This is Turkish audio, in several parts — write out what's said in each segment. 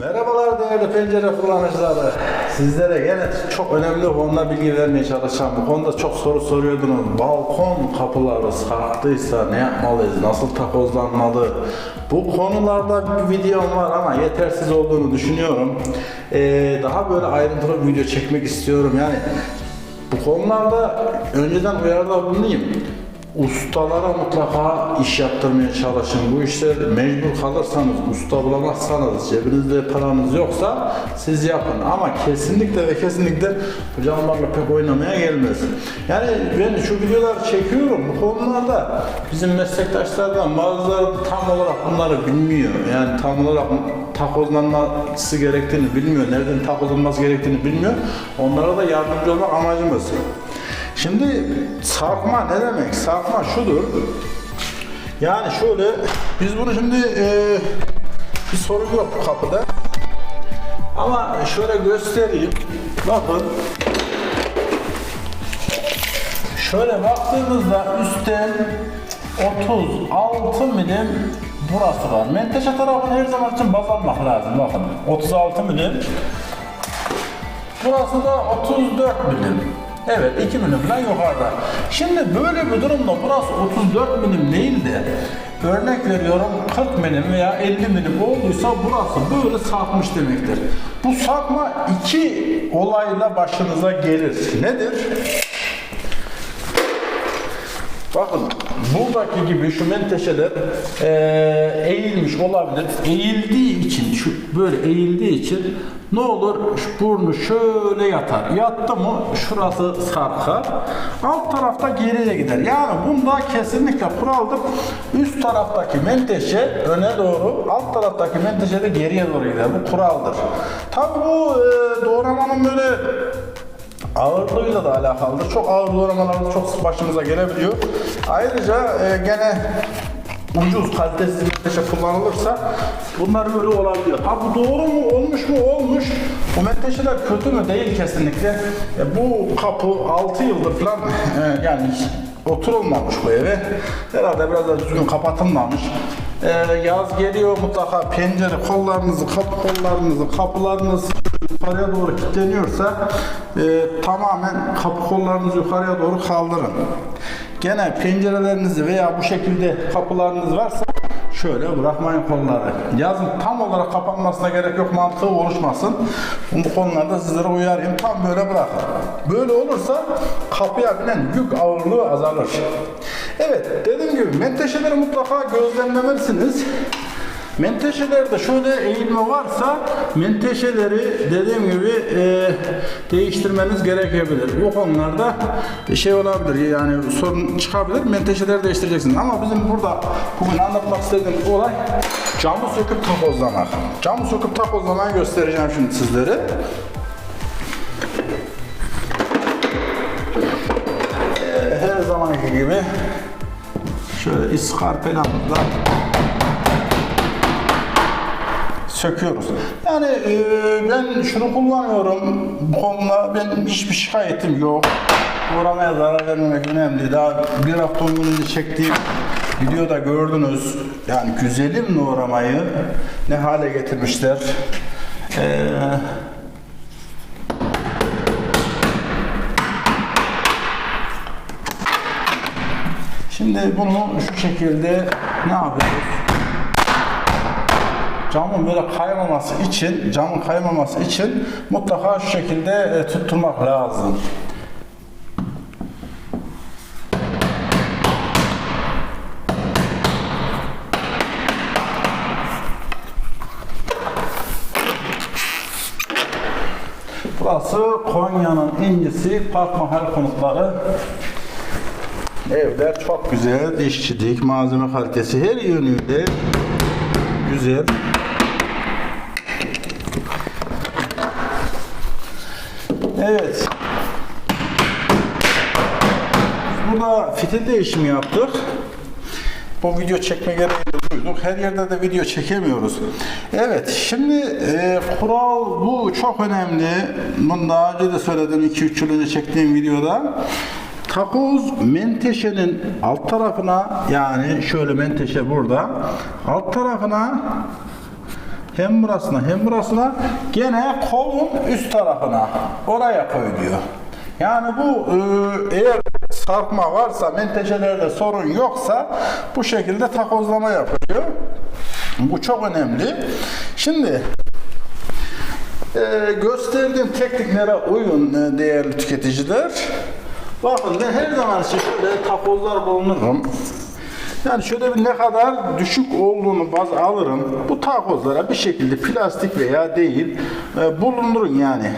Merhabalar değerli pencere kullanıcıları. Sizlere gene çok önemli konuda bilgi vermeye çalışacağım. Bu konuda çok soru soruyordunuz. Balkon kapıları sarktıysa ne yapmalıyız? Nasıl takozlanmalı? Bu konularda bir videom var ama yetersiz olduğunu düşünüyorum. Ee, daha böyle ayrıntılı bir video çekmek istiyorum. Yani bu konularda önceden uyarıda bulunayım. Ustalara mutlaka iş yaptırmaya çalışın. Bu işler mecbur kalırsanız, usta bulamazsanız, cebinizde paranız yoksa siz yapın. Ama kesinlikle ve kesinlikle bu camlarla pek oynamaya gelmez. Yani ben şu videoları çekiyorum. Bu konularda bizim meslektaşlardan bazıları tam olarak bunları bilmiyor. Yani tam olarak takozlanması gerektiğini bilmiyor. Nereden takozlanması gerektiğini bilmiyor. Onlara da yardımcı olmak amacımız. Şimdi sarkma ne demek? Sarkma şudur. Yani şöyle biz bunu şimdi e, bir sorun yok bu kapıda. Ama şöyle göstereyim. Bakın. Şöyle baktığımızda üstten 36 milim burası var. Menteşe tarafını her zaman için baz almak lazım. Bakın 36 milim. Burası da 34 milim. Evet 2 milim falan yukarıda. Şimdi böyle bir durumda burası 34 milim değil de örnek veriyorum 40 milim veya 50 milim olduysa burası böyle sarkmış demektir. Bu sarkma iki olayla başınıza gelir. Nedir? Bakın buradaki gibi şu menteşeler eee, eğilmiş olabilir. Eğildiği için şu böyle eğildiği için ne olur şu burnu şöyle yatar. Yattı mı şurası sarkar. Alt tarafta geriye gider. Yani bunda kesinlikle kuraldır. Üst taraftaki menteşe öne doğru, alt taraftaki menteşe de geriye doğru gider. Bu kuraldır. Tabi bu eee, doğramanın böyle ağırlığıyla da alakalıdır. Çok ağır doğramalarda çok sık başımıza gelebiliyor. Ayrıca e, gene ucuz, kalitesiz bir şey kullanılırsa bunlar böyle olabiliyor. Ha bu doğru mu? Olmuş mu? Olmuş. Bu menteşeler kötü mü? Değil kesinlikle. E, bu kapı 6 yıldır falan e, yani oturulmamış bu eve. Herhalde biraz da düzgün kapatılmamış. E, yaz geliyor mutlaka pencere kollarınızı, kapı kollarınızı, kapılarınız yukarıya doğru kilitleniyorsa e, tamamen kapı kollarınızı yukarıya doğru kaldırın. Gene pencerelerinizi veya bu şekilde kapılarınız varsa şöyle bırakmayın kolları. Yazın tam olarak kapanmasına gerek yok mantığı oluşmasın. Bu konularda sizlere uyarayım. Tam böyle bırakın. Böyle olursa kapıya binen yük ağırlığı azalır. Evet dediğim gibi menteşeleri mutlaka gözlemlemelisiniz. Menteşelerde şöyle eğilme varsa menteşeleri dediğim gibi e, değiştirmeniz gerekebilir. Bu konularda şey olabilir yani sorun çıkabilir. Menteşeleri değiştireceksiniz. Ama bizim burada bugün anlatmak istediğim olay camı söküp takozlamak. Camı söküp takozlamayı göstereceğim şimdi sizlere. Her zamanki gibi şöyle iskarpelamızla söküyoruz. Yani e, ben şunu kullanıyorum. Bu konuda benim hiçbir şikayetim yok. Uğramaya zarar vermemek önemli. Daha bir hafta önce çektiğim videoda gördünüz. Yani güzelim doğramayı ne hale getirmişler. Eee Şimdi bunu şu şekilde ne yapıyoruz? Camın böyle kaymaması için, camın kaymaması için mutlaka şu şekilde e, tutturmak lazım. Burası Konya'nın incisi Park Mahal konutları. Evler çok güzel, işçilik, malzeme kalitesi her yönüyle güzel. Evet. Burada fitil değişimi yaptık. Bu video çekme gereği duyduk. Her yerde de video çekemiyoruz. Evet, şimdi e, kural bu çok önemli. Bunu daha önce de söyledim 2-3 yıl önce çektiğim videoda. Takoz menteşenin alt tarafına yani şöyle menteşe burada alt tarafına Hem burasına hem burasına gene kolun üst tarafına oraya koy diyor. Yani bu e, eğer sarkma varsa menteşelerde sorun yoksa bu şekilde takozlama yapılıyor. Bu çok önemli. Şimdi e, gösterdiğim tekniklere uyun e, değerli tüketiciler. Bakın ben her zaman şöyle takozlar bulunurum. Yani şöyle bir ne kadar düşük olduğunu baz alırım. Bu takozlara bir şekilde plastik veya değil e, bulundurun yani.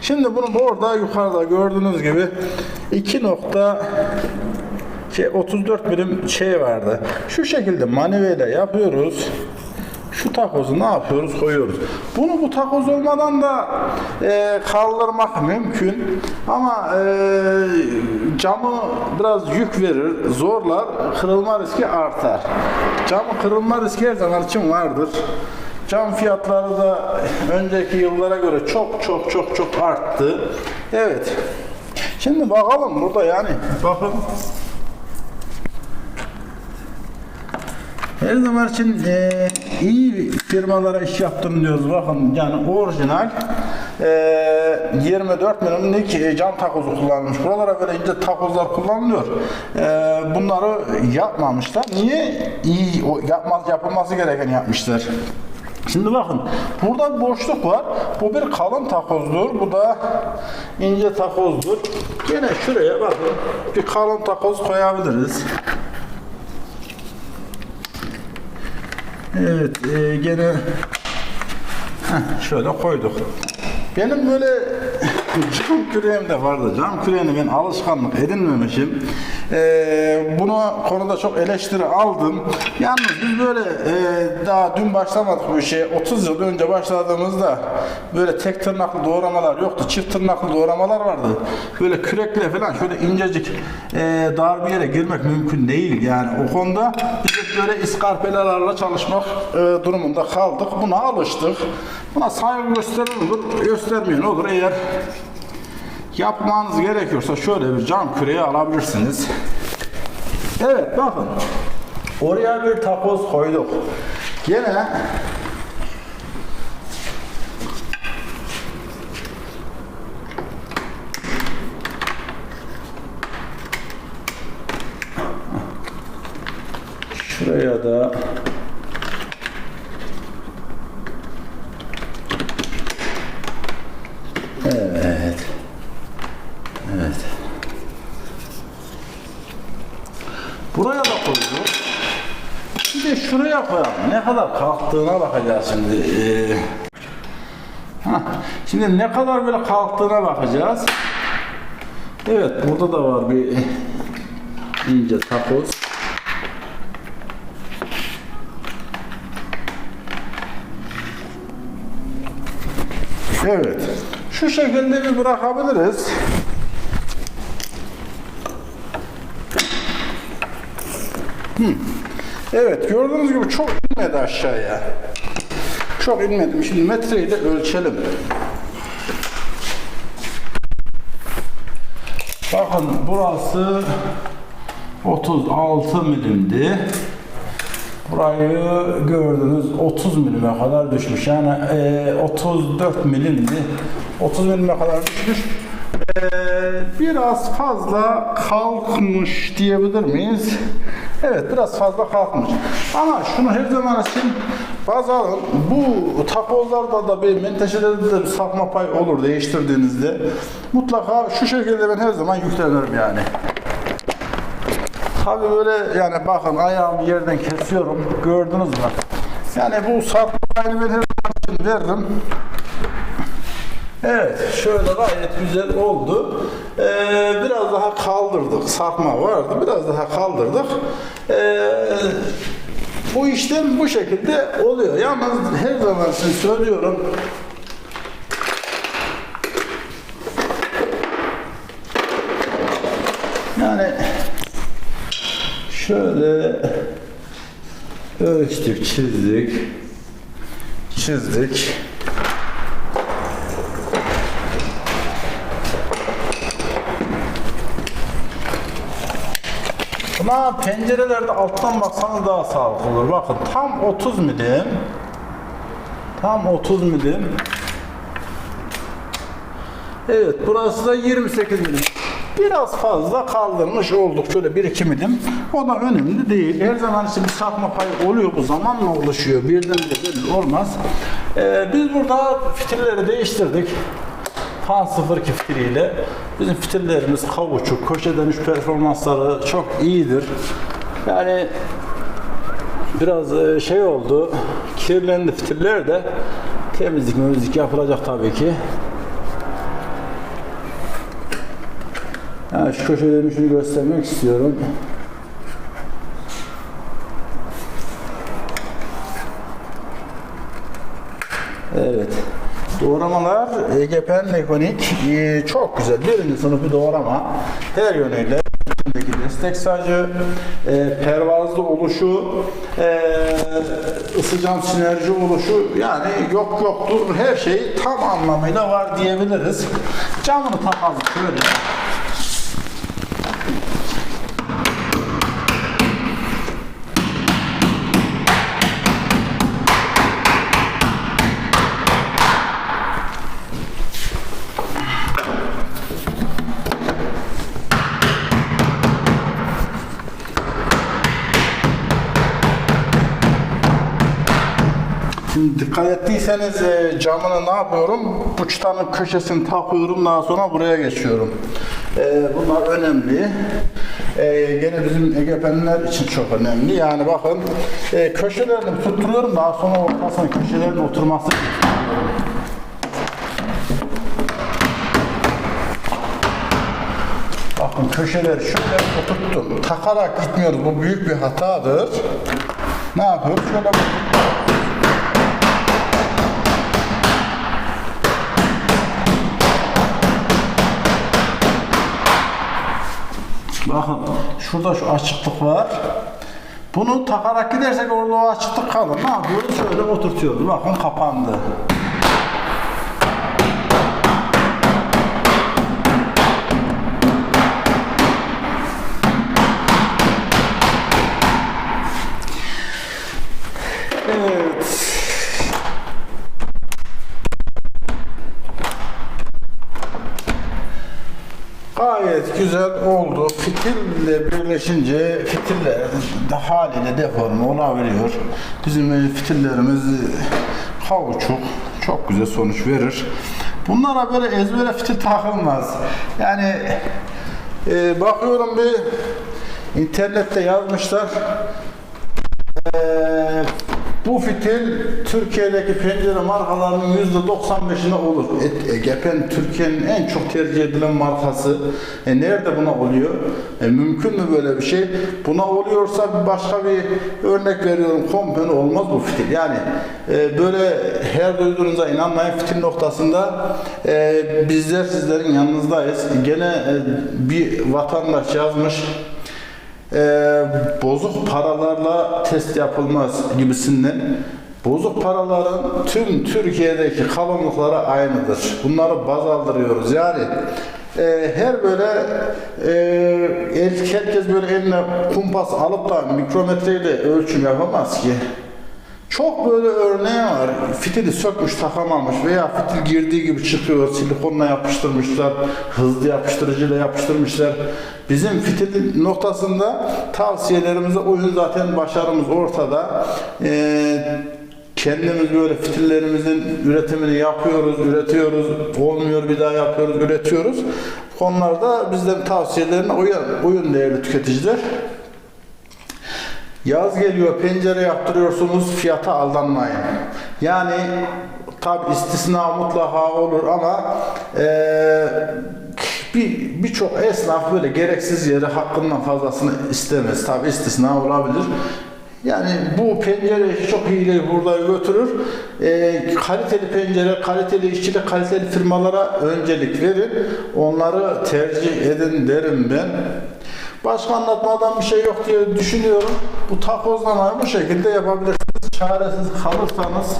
Şimdi bunu orada yukarıda gördüğünüz gibi 2 nokta şey 34 birim şey vardı. Şu şekilde manivele yapıyoruz. Şu takozu ne yapıyoruz? Koyuyoruz. Bunu bu takoz olmadan da e, kaldırmak mümkün. Ama e, camı biraz yük verir, zorlar, kırılma riski artar. Camı kırılma riski her zaman için vardır. Cam fiyatları da önceki yıllara göre çok çok çok çok arttı. Evet. Şimdi bakalım burada yani bakın Her zaman için e, iyi firmalara iş yaptım diyoruz. Bakın yani orijinal e, 24 milimlik e, cam takozu kullanılmış. Buralara böyle ince takozlar kullanılıyor. E, bunları yapmamışlar. Niye? İyi o, yapmaz, yapılması gereken yapmışlar. Şimdi bakın burada boşluk var. Bu bir kalın takozdur. Bu da ince takozdur. Yine şuraya bakın bir kalın takoz koyabiliriz. Evet, e, gene Heh, şöyle koyduk. Benim böyle cam küreğim de vardı. Cam küreğini ben alışkanlık edinmemişim. Ee, buna konuda çok eleştiri aldım. Yalnız biz böyle e, daha dün başlamadık bu işe. 30 yıl önce başladığımızda böyle tek tırnaklı doğramalar yoktu. Çift tırnaklı doğramalar vardı. Böyle kürekle falan şöyle incecik e, dar bir yere girmek mümkün değil. Yani o konuda biz böyle iskarpelalarla çalışmak e, durumunda kaldık. Buna alıştık. Buna saygı gösteren olur, göstermeyen olur. Eğer yapmanız gerekiyorsa şöyle bir cam küreği alabilirsiniz. Evet bakın. Oraya bir takoz koyduk. Gene şuraya da Evet. Evet. Buraya da koyduk. Bir de şuraya koyalım. Ne kadar kalktığına bakacağız şimdi. Ee, Şimdi ne kadar böyle kalktığına bakacağız. Evet burada da var bir ince takoz. Evet. Şu şekilde bir bırakabiliriz. Hı. Evet gördüğünüz gibi çok inmedi aşağıya. Çok inmedim. Şimdi metreyi de ölçelim. Bakın burası 36 milimdi. Burayı gördünüz 30 milime kadar düşmüş. Yani e, 34 milimdi. 30 milime kadar düşmüş. E, biraz fazla kalkmış diyebilir miyiz? Evet biraz fazla kalkmış. Ama şunu her zaman için baz alın. Bu takozlarda da bir menteşelerde de bir sapma pay olur değiştirdiğinizde. Mutlaka şu şekilde ben her zaman yüklenirim yani. Tabii böyle yani bakın ayağımı yerden kesiyorum. Gördünüz mü? Yani bu sarkmayı ben her zaman için veririm. Evet, şöyle gayet güzel oldu. Ee, biraz daha kaldırdık. Sarkma vardı. Biraz daha kaldırdık. Ee, bu işlem bu şekilde oluyor. Yalnız her zaman için söylüyorum. Yani Şöyle ölçtük, çizdik. Çizdik. Buna pencerelerde alttan baksanız daha sağlıklı olur. Bakın tam 30 milim Tam 30 milim. Evet burası da 28 milim. Biraz fazla kaldırmış olduk. Şöyle 1-2 milim. O da önemli değil. Her zaman işte bir sapma payı oluyor bu zamanla oluşuyor. Birden de belli olmaz. Ee, biz burada fitilleri değiştirdik. Fan 02 fitiliyle. Bizim fitillerimiz kavuçuk, köşe dönüş performansları çok iyidir. Yani biraz e, şey oldu. Kirlendi fitiller de temizlik müzik yapılacak tabii ki. Yani şu köşe dönüşünü göstermek istiyorum. Evet. Doğramalar EGP'nin ekonik e, çok güzel. Birinci sınıf bir doğrama. Her yönüyle içindeki destek sacı, e, pervazlı oluşu, e, ısıcan sinerji oluşu yani yok yoktur. Her şey tam anlamıyla var diyebiliriz. Camını takalım şöyle. Dikkat ettiyseniz e, camını ne yapıyorum? Bu çıtanın köşesini takıyorum daha sonra buraya geçiyorum. E, bunlar önemli. E, gene bizim egemenler için çok önemli. Yani bakın e, köşelerini tutturuyorum daha sonra ortasına köşelerin oturması Bakın köşeleri şöyle oturttum. Takarak gitmiyoruz. Bu büyük bir hatadır. Ne yapıyoruz? Şöyle Bakın şurada şu açıklık var. Bunu takarak gidersek orada o açıklık kalır. Ne yapıyoruz? Şöyle oturtuyoruz. Bakın kapandı. Evet. Gayet güzel oldu. Fitille birleşince fitiller de haliyle deforme olabiliyor. Bizim e, fitillerimiz e, kauçuk çok güzel sonuç verir. Bunlara böyle ezbere fitil takılmaz. Yani e, bakıyorum bir internette yazmışlar. E, bu fitil Türkiye'deki pencere markalarının yüzde 95'ine olur. E, Egepen Türkiye'nin en çok tercih edilen markası. E, nerede buna oluyor? E, mümkün mü böyle bir şey? Buna oluyorsa başka bir örnek veriyorum. Kompen olmaz bu fitil. Yani e, böyle her duyduğunuza inanmayın fitil noktasında e, bizler sizlerin yanınızdayız. Gene e, bir vatandaş yazmış e, bozuk paralarla test yapılmaz gibisinden bozuk paraların tüm Türkiye'deki kalınlıkları aynıdır. Bunları baz aldırıyoruz. Yani e, her böyle e, herkes böyle eline kumpas alıp da mikrometreyle ölçüm yapamaz ki. Çok böyle örneği var. Fitili sökmüş takamamış veya fitil girdiği gibi çıkıyor. Silikonla yapıştırmışlar. Hızlı yapıştırıcıyla yapıştırmışlar. Bizim fitil noktasında tavsiyelerimize uyun zaten başarımız ortada. Ee, kendimiz böyle fitillerimizin üretimini yapıyoruz, üretiyoruz. Olmuyor bir daha yapıyoruz, üretiyoruz. Konularda bizlerin tavsiyelerine uyun, uyun değerli tüketiciler. Yaz geliyor, pencere yaptırıyorsunuz, fiyata aldanmayın. Yani tabi istisna mutlaka olur ama eee bir birçok esnaf böyle gereksiz yere hakkından fazlasını istemez. Tabi istisna olabilir. Yani bu pencere çok iyi burada götürür. Eee, kaliteli pencere, kaliteli işçilik, kaliteli firmalara öncelik verin. Onları tercih edin derim ben. Başka anlatmadan bir şey yok diye düşünüyorum. Bu takozlamayı bu şekilde yapabilirsiniz. Çaresiz kalırsanız,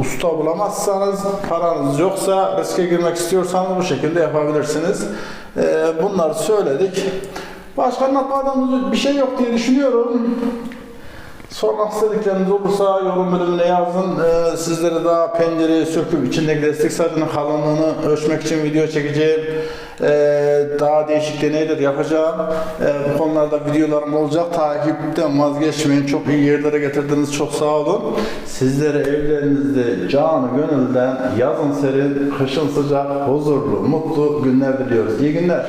usta bulamazsanız, paranız yoksa, riske girmek istiyorsanız bu şekilde yapabilirsiniz. Ee, bunları söyledik. Başka anlatmadan bir şey yok diye düşünüyorum. Sormak istedikleriniz olursa yorum bölümüne yazın. Ee, sizlere daha pencereyi söküp içindeki destek sarının kalınlığını ölçmek için video çekeceğim. Ee, daha değişik deneyler yapacağım. Ee, bu konularda videolarım olacak. Takipten vazgeçmeyin. Çok iyi yerlere getirdiniz. Çok sağ olun. Sizlere evlerinizde canı gönülden yazın serin, kışın sıcak, huzurlu, mutlu günler diliyoruz. İyi günler.